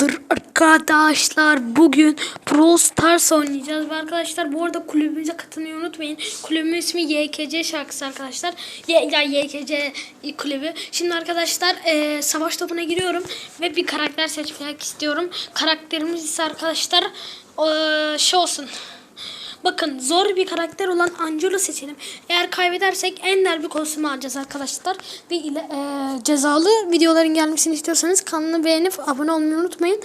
Merhabalar arkadaşlar. Bugün Brawl Stars oynayacağız. Ve arkadaşlar bu arada kulübümüze katılmayı unutmayın. Kulübümün ismi YKC şarkısı arkadaşlar. Y ya YKC kulübü. Şimdi arkadaşlar e, savaş topuna giriyorum. Ve bir karakter seçmek istiyorum. Karakterimiz ise arkadaşlar e, şey olsun. Bakın zor bir karakter olan Angelo seçelim. Eğer kaybedersek Ender bir kostüm alacağız arkadaşlar. Ve ile, e, cezalı videoların gelmesini istiyorsanız kanalını beğenip abone olmayı unutmayın.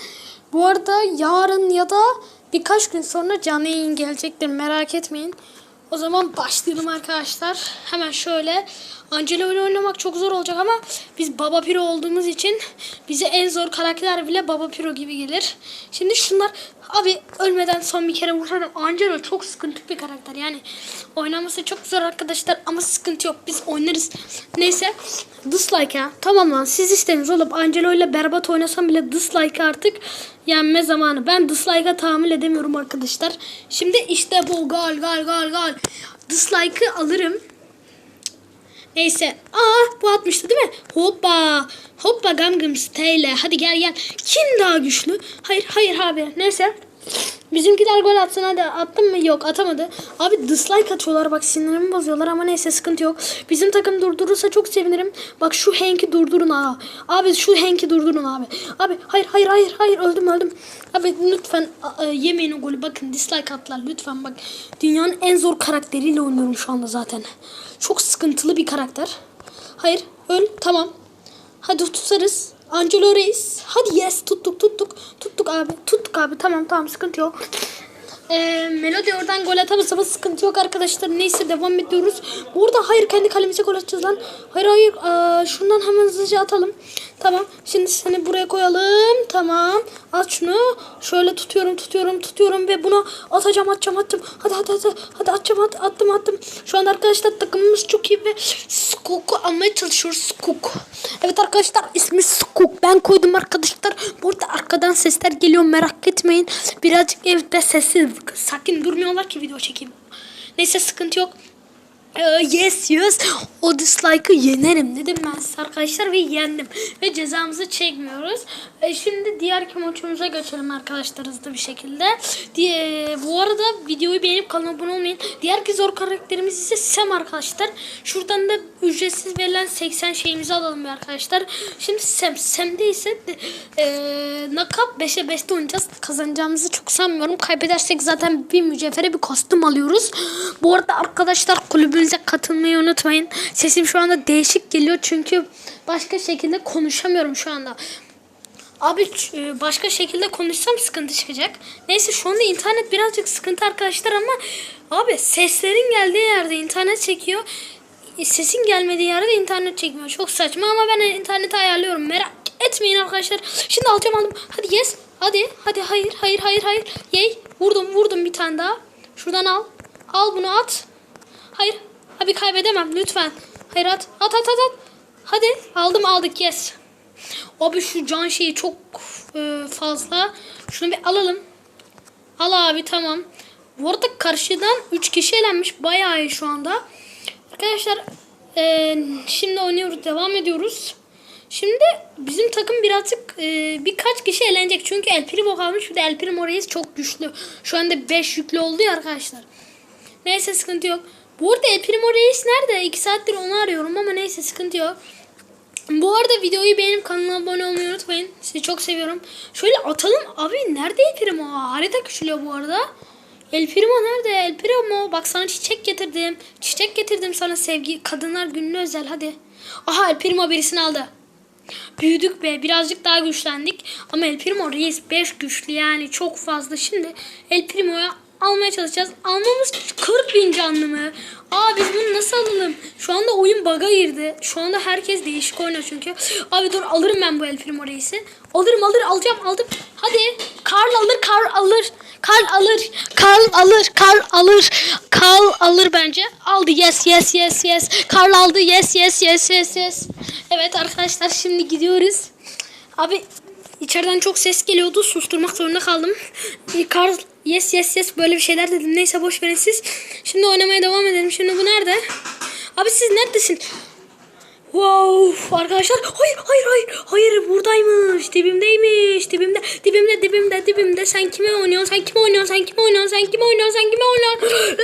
Bu arada yarın ya da birkaç gün sonra canlı yayın gelecektir merak etmeyin. O zaman başlayalım arkadaşlar. Hemen şöyle Angelo ile oynamak çok zor olacak ama biz Baba Piro olduğumuz için bize en zor karakter bile Baba Piro gibi gelir. Şimdi şunlar abi ölmeden son bir kere vursaydım Angelo çok sıkıntı bir karakter yani oynaması çok zor arkadaşlar ama sıkıntı yok biz oynarız. Neyse dislike ya tamam lan siz istediniz oğlum Angelo ile berbat oynasam bile dislike artık yenme zamanı. Ben dislike'a tahammül edemiyorum arkadaşlar. Şimdi işte bu gal gal gal gal. Dislike'ı alırım. Neyse. Aa bu atmıştı değil mi? Hoppa. Hoppa Gangnam Style. Hadi gel gel. Kim daha güçlü? Hayır hayır abi. Neyse. Bizimkiler gol atsın hadi. Attın mı? Yok atamadı. Abi dislike atıyorlar bak sinirimi bozuyorlar ama neyse sıkıntı yok. Bizim takım durdurursa çok sevinirim. Bak şu Hank'i durdurun ha. Abi şu Hank'i durdurun abi. Abi hayır hayır hayır hayır öldüm öldüm. Abi lütfen a- yemeyin o golü. Bakın dislike attılar lütfen bak. Dünyanın en zor karakteriyle oynuyorum şu anda zaten. Çok sıkıntılı bir karakter. Hayır öl tamam. Hadi tutarız. Angelo Reis. Hadi yes tuttuk tuttuk. Tuttuk abi. Tuttuk abi. Tamam tamam sıkıntı yok. Ee, Melody oradan gol atamasa sıkıntı yok arkadaşlar. Neyse devam ediyoruz. Burada hayır kendi kalemize gol atacağız lan. Hayır hayır. Aa, şundan hemen hızlıca atalım. Tamam. Şimdi seni buraya koyalım. Tamam. At şunu. Şöyle tutuyorum tutuyorum tutuyorum ve bunu atacağım atacağım atacağım. Hadi hadi hadi. Hadi atacağım at, attım attım. Şu an arkadaşlar takımımız çok iyi ve Skok'u almaya çalışıyoruz. Skok. Evet arkadaşlar ismi Skok. Ben koydum arkadaşlar. Burada arkadan sesler geliyor merak etmeyin. Birazcık evde sessiz. Sakin durmuyorlar ki video çekeyim. Neyse sıkıntı yok. Ee, yes yes o dislike'ı yenerim dedim ben size arkadaşlar ve yendim ve cezamızı çekmiyoruz. Ee, şimdi diğer maçımıza geçelim arkadaşlar hızlı bir şekilde. Diye, bu arada videoyu beğenip kanalıma abone olmayın. Diğer ki zor karakterimiz ise Sam arkadaşlar. Şuradan da ücretsiz verilen 80 şeyimizi alalım arkadaşlar. Şimdi Sam. Sam'de ise e, nakap 5'e 5'te oynayacağız. Kazanacağımızı çok sanmıyorum. Kaybedersek zaten bir mücevhere bir kostüm alıyoruz. Bu arada arkadaşlar kulübümüze katılmayı unutmayın. Sesim şu anda değişik geliyor çünkü başka şekilde konuşamıyorum şu anda. Abi e, başka şekilde konuşsam sıkıntı çıkacak. Neyse şu anda internet birazcık sıkıntı arkadaşlar ama abi seslerin geldiği yerde internet çekiyor. E, Sesin gelmediği yerde internet çekmiyor. Çok saçma ama ben interneti ayarlıyorum. Merak etmeyin arkadaşlar. Şimdi alacağım aldım. Hadi yes. Hadi. Hadi hayır hayır hayır hayır. Yey. Vurdum vurdum bir tane daha. Şuradan al. Al bunu at. Hayır. Abi kaybedemem lütfen. Hayır at. At at at at. Hadi aldım aldık yes. Abi şu can şeyi çok e, fazla. Şunu bir alalım. Al abi tamam. Bu arada karşıdan 3 kişi elenmiş. Bayağı iyi şu anda. Arkadaşlar e, şimdi oynuyoruz. Devam ediyoruz. Şimdi bizim takım birazcık e, birkaç kişi elenecek. Çünkü El Primo kalmış. Bir de El Primo Reis çok güçlü. Şu anda 5 yüklü oldu ya arkadaşlar. Neyse sıkıntı yok. Bu arada El Primo Reis nerede? 2 saattir onu arıyorum ama neyse sıkıntı yok. Bu arada videoyu beğenip kanala abone olmayı unutmayın. Sizi çok seviyorum. Şöyle atalım. Abi nerede El Primo? Harita küçülüyor bu arada. El Primo nerede? El Primo. Bak sana çiçek getirdim. Çiçek getirdim sana sevgi. Kadınlar gününe özel hadi. Aha El Primo birisini aldı. Büyüdük be. Birazcık daha güçlendik. Ama El Primo Reis 5 güçlü yani. Çok fazla. Şimdi El Primo'ya almaya çalışacağız. Almamız 40 bin canlı mı? Aa biz bunu nasıl alalım? Şu anda oyun bug'a girdi. Şu anda herkes değişik oynuyor çünkü. Abi dur alırım ben bu El Primo Reis'i. Alırım alır alacağım aldım. Hadi. Karl alır Karl alır. Karl alır. Karl alır. Karl alır. Karl alır bence. Aldı yes yes yes yes. Karl aldı yes yes yes yes yes. Evet arkadaşlar şimdi gidiyoruz. Abi içeriden çok ses geliyordu. Susturmak zorunda kaldım. Karl yes yes yes. Böyle bir şeyler dedim. Neyse boş verin siz. Şimdi oynamaya devam edelim. Şimdi bu nerede? Abi siz neredesin? Wow arkadaşlar. Hayır hayır hayır. Hayır buradaymış. Dibimdeymiş. Dibimde dibimde dibimde dibimde. Sen kime oynuyorsun? Sen kime oynuyorsun? Sen kime oynuyorsun? Sen kime oynuyorsun? Sen kime oynuyorsun?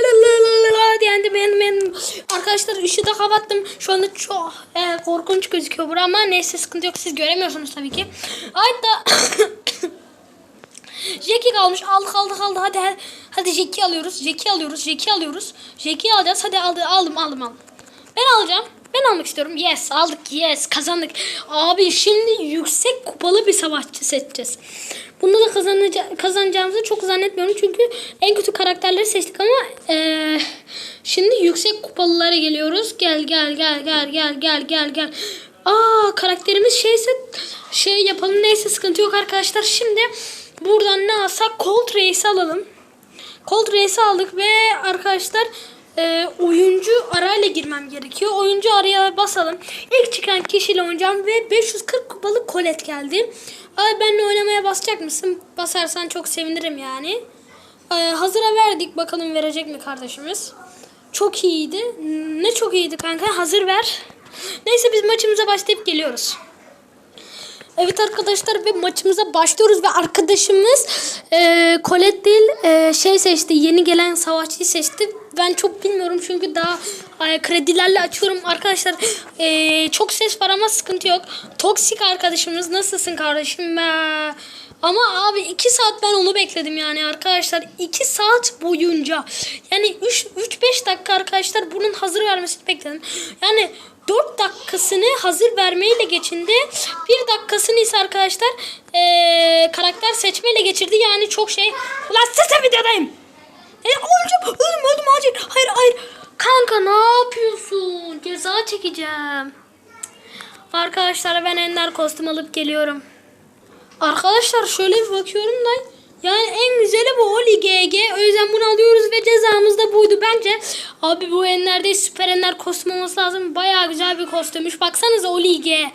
De benim, benim. Arkadaşlar ışığı da kapattım. Şu anda çok e, korkunç gözüküyor bura ama neyse sıkıntı yok. Siz göremiyorsunuz tabii ki. Hatta Jackie kalmış. Aldık aldık aldık. Hadi hadi, hadi Jackie alıyoruz. Jackie alıyoruz. Jackie alıyoruz. Jackie alacağız. Hadi aldı, aldım aldım aldım. Ben alacağım. Ben almak istiyorum. Yes aldık. Yes kazandık. Abi şimdi yüksek kupalı bir savaşçı seçeceğiz. Bunda da kazanaca- kazanacağımızı çok zannetmiyorum. Çünkü en kötü karakterleri seçtik ama eee, şimdi yüksek kupalılara geliyoruz. Gel gel gel gel gel gel gel gel. Aa karakterimiz şeyse şey yapalım neyse sıkıntı yok arkadaşlar. Şimdi buradan ne alsak Cold Race alalım. Cold Race'i aldık ve arkadaşlar e, oyuncu arayla girmem gerekiyor. Oyuncu araya basalım. İlk çıkan kişiyle oynayacağım ve 540 kupalı Colette geldi. Abi benimle oynamaya basacak mısın? Basarsan çok sevinirim yani. E, hazıra verdik. Bakalım verecek mi kardeşimiz? Çok iyiydi. Ne çok iyiydi kanka. Hazır ver. Neyse biz maçımıza başlayıp geliyoruz. Evet arkadaşlar ve maçımıza başlıyoruz ve arkadaşımız e, Colette değil e, şey seçti yeni gelen savaşçıyı seçti. Ben çok bilmiyorum çünkü daha e, kredilerle açıyorum arkadaşlar e, çok ses var ama sıkıntı yok. Toksik arkadaşımız nasılsın kardeşim? Ee, ama abi 2 saat ben onu bekledim yani arkadaşlar 2 saat boyunca yani 3-5 dakika arkadaşlar bunun hazır vermesini bekledim. Yani 4 dakikasını hazır vermeyle geçindi. 1 dakikasını ise arkadaşlar eee, karakter seçmeyle geçirdi. Yani çok şey. Ulan size videodayım. E, öleceğim. Öldüm öldüm acil. Hayır hayır. Kanka ne yapıyorsun? Ceza çekeceğim. Arkadaşlar ben ender kostüm alıp geliyorum. Arkadaşlar şöyle bir bakıyorum da yani en güzeli bu Oli GG. O yüzden bunu alıyoruz ve cezamız da buydu bence. Abi bu enlerde süper enler kostüm lazım. Bayağı güzel bir kostümmüş. Baksanıza Oli G.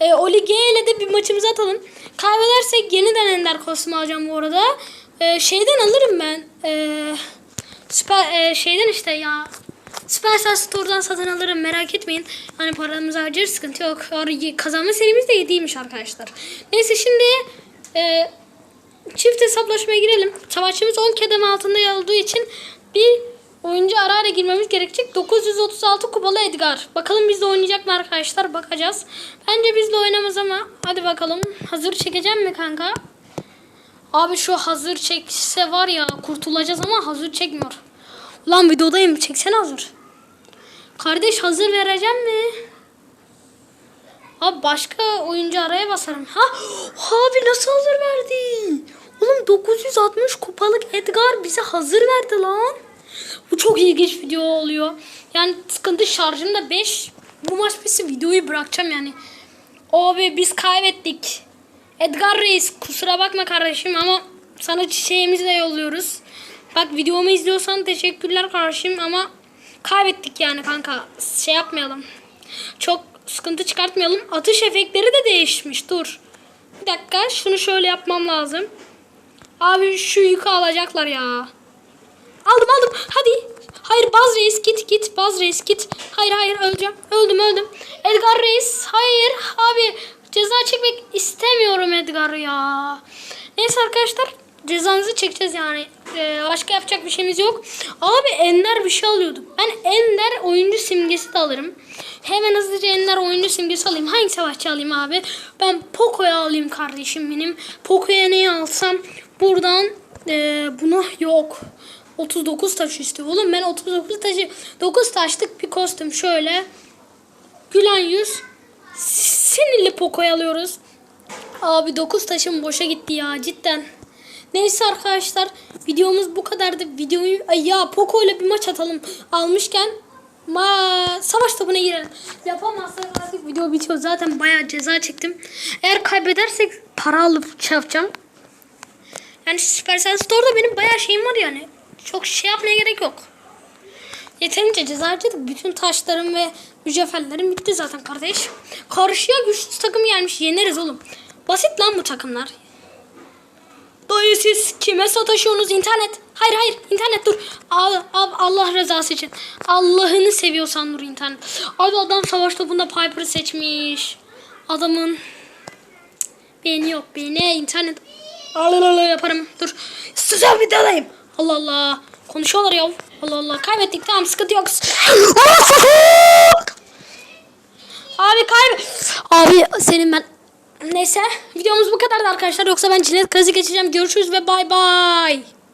E, Oli G ile de bir maçımızı atalım. Kaybedersek yeniden ender kostüm alacağım bu arada. E, şeyden alırım ben. E, süper e, şeyden işte ya. Supercell Store'dan satın alırım merak etmeyin. Hani paramızı harcarız sıkıntı yok. Kazanma serimiz de 7'ymiş arkadaşlar. Neyse şimdi e, çift hesaplaşmaya girelim. Savaşçımız 10 kademe altında olduğu için bir oyuncu ara ara girmemiz gerekecek. 936 kupalı Edgar. Bakalım bizle oynayacak mı arkadaşlar? Bakacağız. Bence bizle oynamaz ama hadi bakalım. Hazır çekeceğim mi kanka? Abi şu hazır çekse var ya kurtulacağız ama hazır çekmiyor. Ulan videodayım çeksene hazır. Kardeş hazır vereceğim mi? Abi başka oyuncu araya basarım. Ha abi nasıl hazır verdi? Oğlum 960 kupalık Edgar bize hazır verdi lan. Bu çok ilginç video oluyor. Yani sıkıntı şarjım da 5. Bu maç bitse videoyu bırakacağım yani. Abi biz kaybettik. Edgar Reis kusura bakma kardeşim ama sana çiçeğimizi de yolluyoruz. Bak videomu izliyorsan teşekkürler kardeşim ama kaybettik yani kanka. Şey yapmayalım. Çok sıkıntı çıkartmayalım. Atış efektleri de değişmiş. Dur. Bir dakika şunu şöyle yapmam lazım. Abi şu yükü alacaklar ya. Aldım aldım. Hadi. Hayır Baz Reis git git. Baz Reis git. Hayır hayır öleceğim. Öldüm öldüm. Edgar Reis. Hayır abi. Ceza çekmek istemiyorum Edgar ya. Neyse arkadaşlar. Cezanızı çekeceğiz yani. Ee, başka yapacak bir şeyimiz yok. Abi Ender bir şey alıyordum. Ben Ender oyuncu simgesi de alırım. Hemen hızlıca Ender oyuncu simgesi alayım. Hangi savaşçı alayım abi? Ben Poco'yu alayım kardeşim benim. Poco'ya neyi alsam? Buradan ee, buna yok. 39 taş üstü. Oğlum ben 39 taşı 9 taşlık bir kostüm şöyle. Gülen yüz. Sinirli Poco'yu alıyoruz. Abi 9 taşım boşa gitti ya cidden. Neyse arkadaşlar videomuz bu kadardı. Videoyu ya Poco ile bir maç atalım. Almışken ma savaş topuna girelim. Yapamazsak artık video bitiyor. Zaten bayağı ceza çektim. Eğer kaybedersek para alıp şey yapacağım. Yani Supercell Store'da benim bayağı şeyim var yani. Çok şey yapmaya gerek yok. Yeterince ceza harcadık. Bütün taşlarım ve mücevherlerim bitti zaten kardeş. Karşıya güçlü takım gelmiş. Yeneriz oğlum. Basit lan bu takımlar. Dayı siz kime sataşıyorsunuz internet? Hayır hayır internet dur. Abi, abi Allah rızası için. Allah'ını seviyorsan dur internet. Abi adam savaş topunda Piper'ı seçmiş. Adamın Beğeni yok. Beğeni internet. Alır yaparım. Dur. Sıcak videodayım. Allah Allah. Konuşuyorlar ya. Allah Allah. Kaybettik tamam sıkıntı yok. Abi kayb... Abi senin ben... Neyse videomuz bu kadardı arkadaşlar. Yoksa ben cinnet krizi geçeceğim. Görüşürüz ve bay bay.